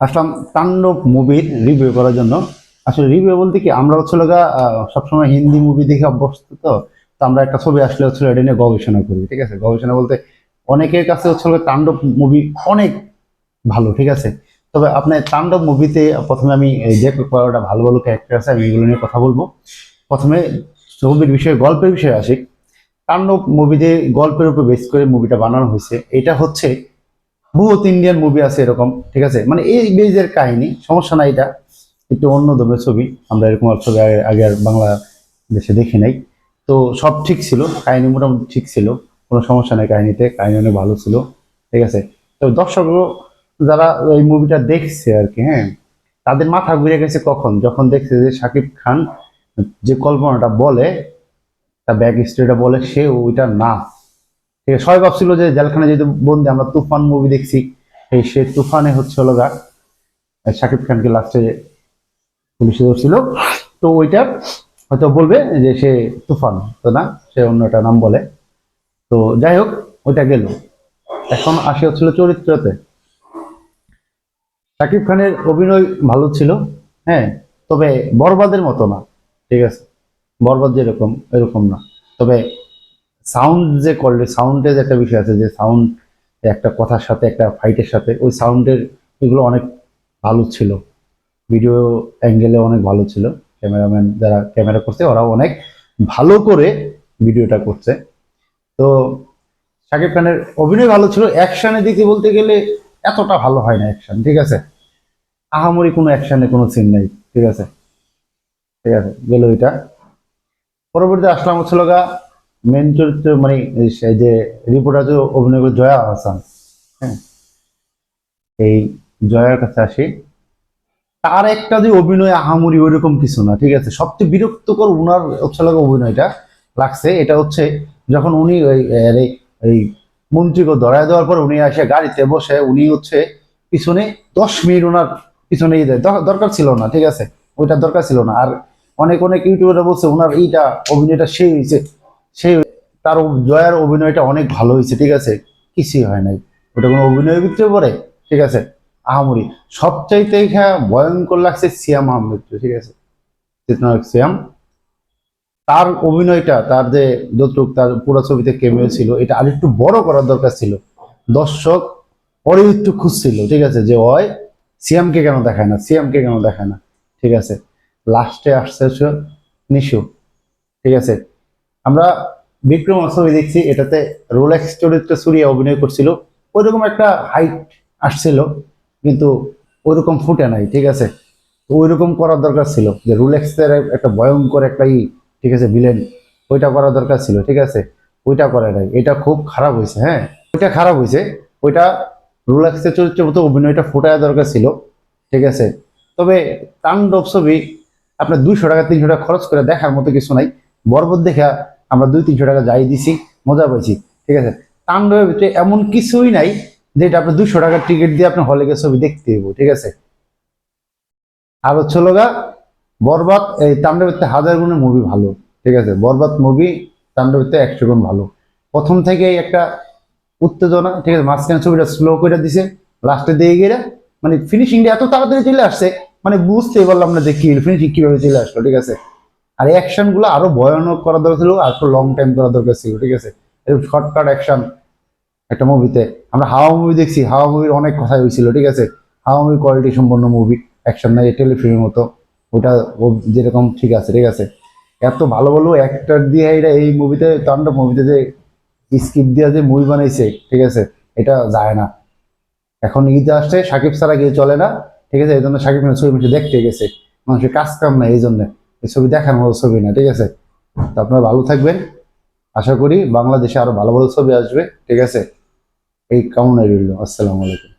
আসলাম তাণ্ডব মুভির রিভিউ করার জন্য। আসলে রিভিউ বলতে কি, আমরা হচ্ছে লগা সবসময় হিন্দি মুভি দেখে অভ্যস্ত তো আমরা একটা ছবি আসলে হচ্ছে এটা নিয়ে গবেষণা করি, ঠিক আছে? গবেষণা বলতে অনেকের কাছে হচ্ছে লগা তাণ্ডব মুভি অনেক ভালো, ঠিক আছে? তবে আপনার তাণ্ডব মুভিতে প্রথমে আমি যে কয়েকটা ভালো ভালো ক্যারেক্টার আছে, আমি এগুলো নিয়ে কথা বলব। প্রথমে ছবির বিষয়ে, গল্পের বিষয়ে আসি। তাণ্ডব মুভিতে গল্পের উপর বেস করে মুভিটা বানানো হয়েছে। এটা হচ্ছে বহুত ইন্ডিয়ান মুভি আছে এরকম, ঠিক আছে? মানে এই বেজের কাহিনী, সমস্যা নাই এটা। একটু অন্য ধরনের ছবি, আমরা এরকম আর ছবি আগে আর বাংলা দেশে দেখি নাই। তো সব ঠিক ছিল, কাহিনী মোটামুটি ঠিক ছিল, কোনো সমস্যা নাই কাহিনীতে, কাহিনী অনেক ভালো ছিল, ঠিক আছে? তো দর্শক যারা এই মুভিটা দেখছে আর কি হ্যাঁ তাদের মাথা ঘুরে গেছে কখন? যখন দেখছে যে শাকিব খান যে কল্পনাটা বলে, তার ব্যাক স্টোরিটা বলে, সে ওইটা না। ঠিক আছে সবাই ভাবছিল যে জেলখানে যেহেতু বন্দি, আমরা তুফান মুভি দেখছি। এই সে তুফানে হচ্ছে হলো গা শাকিব খানকে লাস্টে পুলিশে ধরছিল। তো ওইটা হয়তো বলবে যে সে তুফান, তো না? সে অন্য একটা নাম বলে। তো যাই হোক, ওইটা গেল। এখন আসে হচ্ছিল চরিত্রতে। শাকিব খানের অভিনয় ভালো ছিল হ্যাঁ তবে বরবাদের মতো না, ঠিক আছে? বরবাদ যেরকম, এরকম না। তবে সাউন্ড যে করলে সাউন্ডের যে একটা বিষয় আছে, যে সাউন্ড একটা কথার সাথে, একটা ফাইটের সাথে, ওই সাউন্ডের এগুলো অনেক ভালো ছিল। ভিডিও অ্যাঙ্গেলে অনেক ভালো ছিল। ক্যামেরাম্যান যারা ক্যামেরা করছে, ওরাও অনেক ভালো করে ভিডিওটা করছে। তো শাকিব খানের অভিনয় ভালো ছিল। অ্যাকশনের দিকে বলতে গেলে এতটা ভালো হয় না অ্যাকশন ঠিক আছে? আহামরি কোনো অ্যাকশানে কোনো সিন নেই, ঠিক আছে? ঠিক আছে, গেল এটা। পরবর্তীতে আসলাম হচ্ছিল গা মেন চরিত্র মানে যে রিপোর্টার অভিনয় করে জয়া হাসান হ্যাঁ? এই জয়ার কাছে আসি। তার একটা যে অভিনয় আহামরি ওইরকম কিছু না, ঠিক আছে? সবচেয়ে বিরক্তকর উনার লাগা অভিনয়টা লাগছে, এটা হচ্ছে যখন উনি ওই এই- মন্ত্রীকে ধরায় দেওয়ার পর উনি আসে গাড়িতে বসে, উনি হচ্ছে পিছনে দশ মিনিট ওনার পিছনে দেয়। দরকার ছিল না, ঠিক আছে? ওইটা দরকার ছিল না। আর অনেক অনেক ইউটিউবাররা বলছে ওনার এইটা অভিনয়টা সেই হয়েছে। সেই তার জয়ার অভিনয়টা অনেক ভালো হয়েছে, ঠিক আছে? কিছুই হয় নাই। ওটা কোনো অভিনয়ের ভিতরে পড়ে ঠিক আছে? আহামরি। সবচাইতে ভয়ঙ্কর লাগছে সিয়াম আহমেদ ঠিক আছে? চিত্রনায়ক সিয়াম। তার অভিনয়টা, তার যে যতটুক তার পুরো ছবিতে কেমিও ছিল, এটা আরেকটু বড় করার দরকার ছিল। দর্শক পরে একটু খুঁজছিল, ঠিক আছে? যে, ওই সিয়ামকে কেন দেখায় না? সিয়ামকে কেন দেখায় না? ঠিক আছে? লাস্টে আসছে নিশু, ঠিক আছে? আমরা বিক্রম ছবি দেখছি, এটাতে রোলেক্স চরিত্রে সুরিয়া অভিনয় করছিল। ওইরকম একটা হাইট আসছিল, কিন্তু ওইরকম ফুটে নাই, ঠিক আছে? ওইরকম করার দরকার ছিল যে রোলেক্সের একটা ভয়ঙ্কর একটা ই, ঠিক আছে ভিলেন ওইটা করার দরকার ছিল, ঠিক আছে? ওইটা করে নাই, এটা খুব খারাপ হয়েছে হ্যাঁ? ওইটা খারাপ হয়েছে, ওইটা রোলেক্সের চরিত্রের মতো অভিনয়টা ফোটায় দরকার ছিল, ঠিক আছে? তবে তাণ্ডব ছবি আপনার দুশো টাকা, তিনশো টাকা খরচ করে দেখার মতো কিছু নাই। বরবত দেখা আমরা দুই তিনশো টাকা যাই দিছি, মজা পাইছি, ঠিক আছে? তাণ্ডবের ভিতরে এমন কিছুই নাই যেটা আপনি দুইশো টাকার টিকিট দিয়ে আপনি হলে গিয়ে ছবি দেখতে দেবো ঠিক আছে? আর হচ্ছে লগা বরবাদ, এই তাণ্ডবের হাজার গুণের মুভি ভালো, ঠিক আছে? বরবাদ মুভি তাণ্ডবের থেকে একশো গুণ ভালো। প্রথম থেকেই একটা উত্তেজনা, ঠিক আছে? মাঝখানে ছবিটা স্লো করে দিছে লাস্টে দিয়ে গিয়ে মানে ফিনিশিংটা এত তাড়াতাড়ি চলে আসছে মানে বুঝতেই পারলাম না যে কি ফিনিশিং কীভাবে চলে আসলো, ঠিক আছে? আর অ্যাকশনগুলো আরও ভয়ানক করা দরকার ছিল, আর একটু লং টাইম করা দরকার ছিল, ঠিক আছে? এরকম শর্টকাট অ্যাকশন একটা মুভিতে আমরা হাওয়া মুভি দেখছি, হাওয়া মুভির অনেক কথাই হয়েছিল, ঠিক আছে? হাওয়া মুভি কোয়ালিটি সম্পন্ন মুভি অ্যাকশন নাই টেলিফিল্মের মতো। ওটা ও যেরকম ঠিক আছে ঠিক আছে? এত ভালো ভালো অ্যাক্টর দিয়ে এটা এই মুভিতে তাণ্ডব মুভিতে যে স্কিপ দিয়ে যে মুভি বানাইছে, ঠিক আছে? এটা যায় না। এখন ঈদে আসছে, সাকিব ছাড়া গিয়ে চলে না, ঠিক আছে? এই জন্য সাকিব ছবি দেখতে গেছে। মানুষের কাজ কাম না এই জন্য। এই ছবি দেখার মতো ছবি না, ঠিক আছে? তো আপনারা ভালো থাকবেন। আশা করি বাংলাদেশে আরও ভালো ভালো ছবি আসবে, ঠিক আছে? এই কামনাই রইল। আসসালামু আলাইকুম।